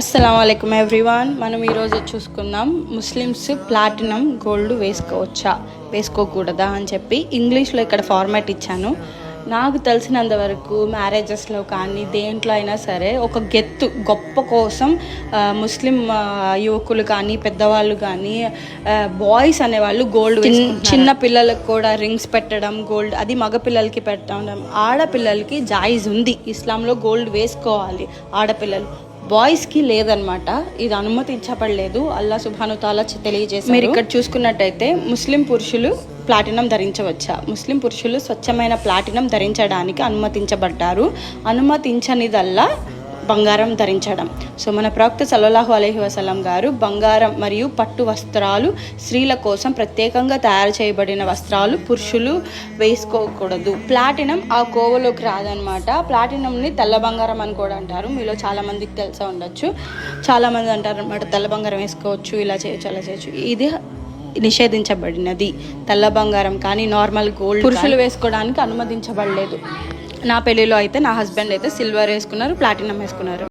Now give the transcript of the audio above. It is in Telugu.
అస్సలం అయికం ఎవ్రీవాన్ మనం ఈరోజు చూసుకుందాం ముస్లిమ్స్ ప్లాటినం గోల్డ్ వేసుకోవచ్చా? వేసుకోకూడదా అని చెప్పి ఇంగ్లీష్లో ఇక్కడ ఫార్మాట్ ఇచ్చాను. నాకు తెలిసినంత వరకు మ్యారేజెస్లో కానీ దేంట్లో అయినా సరే ఒక గెత్తు గొప్ప కోసం ముస్లిం యువకులు కానీ పెద్దవాళ్ళు కానీ బాయ్స్ అనేవాళ్ళు గోల్డ్ చిన్న పిల్లలకు కూడా రింగ్స్ పెట్టడం గోల్డ్ అది మగ పిల్లలకి పెట్టడం ఆడపిల్లలకి జాయిజ్ ఉంది. ఇస్లాంలో గోల్డ్ వేసుకోవాలి ఆడపిల్లలు. బాయ్స్కి లేదనమాట ఇది అనుమతించబడలేదు. అల్లా సుభాను తాలా తెలియజేసి మీరు ఇక్కడ చూసుకున్నట్టయితే ముస్లిం పురుషులు ప్లాటినం ధరించవచ్చా? ముస్లిం పురుషులు స్వచ్ఛమైన ప్లాటినం ధరించడానికి అనుమతించబడ్డారు. అనుమతించనిదల్లా బంగారం ధరించడం. సో మన ప్రవక్త సల్లల్లాహు అలైహి వసల్లం గారు బంగారం మరియు పట్టు వస్త్రాలు స్త్రీల కోసం ప్రత్యేకంగా తయారు చేయబడిన వస్త్రాలు పురుషులు వేసుకోకూడదు. ప్లాటినం ఆ కోవలోకి రాదనమాట ప్లాటినంని తెల్ల బంగారం అని కూడా అంటారు. మీలో చాలా మందికి తెలిసే ఉండొచ్చు. చాలా మంది అంటారు అనమాట తెల్ల బంగారం వేసుకోవచ్చు ఇలా చేయొచ్చు అలా చేయొచ్చు. ఇది నిషేధించబడినది. తెల్ల బంగారం కానీ నార్మల్ గోల్డ్ పురుషులు వేసుకోవడానికి అనుమతించబడలేదు. నా పెళ్ళిలో అయితే నా హస్బెండ్ అయితే సిల్వర్ వేసుకున్నారు ప్లాటినం వేసుకున్నారు.